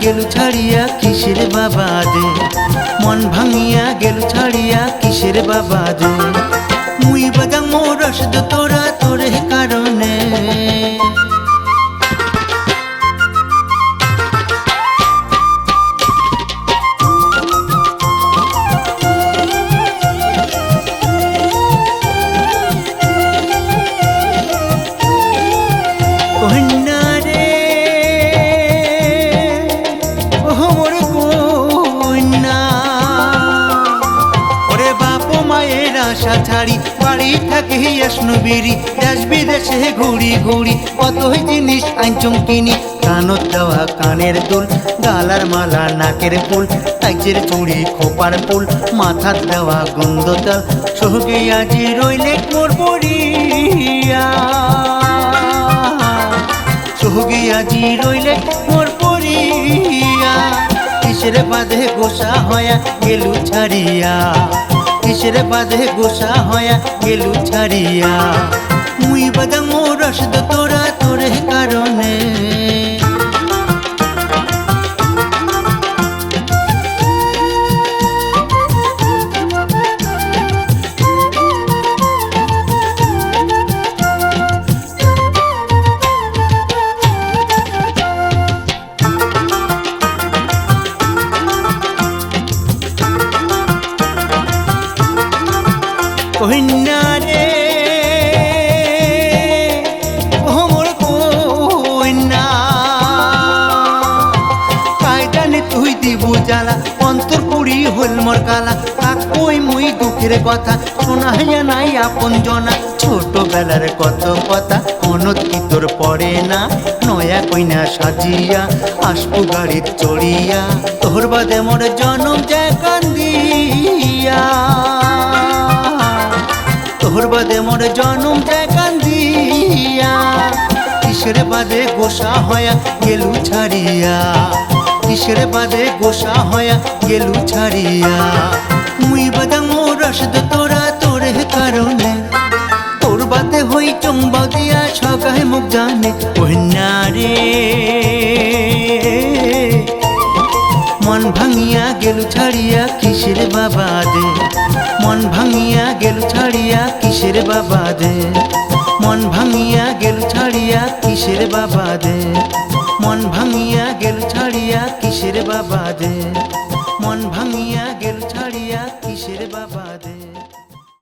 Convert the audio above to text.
গেল ছাড়িয়া কিসের বাবা দে? মন ভাঙিয়া গেল ছাড়িয়া কিসের বাবা দে? মুই বাদাম রসদ তোরা আশা ছাড়ি, বাড়ি থাকে ইয়াসনবিরি, দেশ বিদেশে ঘুরি ঘুরি, কতই জিনিস আইচম কিনি। কানত দেওয়া কানের দুল, গালার মালা নাকের ফুল কাইচের চুড়ি খোপার ফুল, মাথার দেওয়া গন্ধতাল সহগে আজি রইলে আজি রইলে মোর পরিয়া কিসের বাঁধে গোসা হয়া গেলু ছাড়িয়া। কিসের বাঁধে গোসা হয়া গেলু ছাড়িয়া। মুই বাদা বাদাম রসদ তোরা কন্যা রে মোর কন্যা। কায়দানে তুই দিব জ্বালা, অন্তর পুরি হল মোর কালা। কাকই মুই দুঃখের কথা, শোনা হইয়া নাই আপন জনা। ছোটবেলার কত কথা, মনত কি তোর পড়ে না? নয়া কইনা সাজিয়া, আসব গাড়ির চড়িয়া। তোর বাদে মোর জনম যায় কান্দিয়া। কিসের বাদে গোসা হয়া গেলু ছাড়িয়া? কিসের বাদে গোসা হয়া গেলু ছাড়িয়া? মুই বাদাম রসদ তোরা তোরে কারণে। তোর বাদে হই চম্বা দিয়া সগায় মুখ জানে। না রে। মন ভাঙিয়া গেলু ছাড়িয়া কিসের বাবা দে? মন ভাঙিয়া গেলু ছাড়িয়া কিসের বাবা দে? কিসের বাবা দে? মন ভাঙিয়া গেল ছাড়িয়া কিসের বাবা দে? মন ভাঙিয়া গেল ছাড়িয়া কিসের বাবা দে?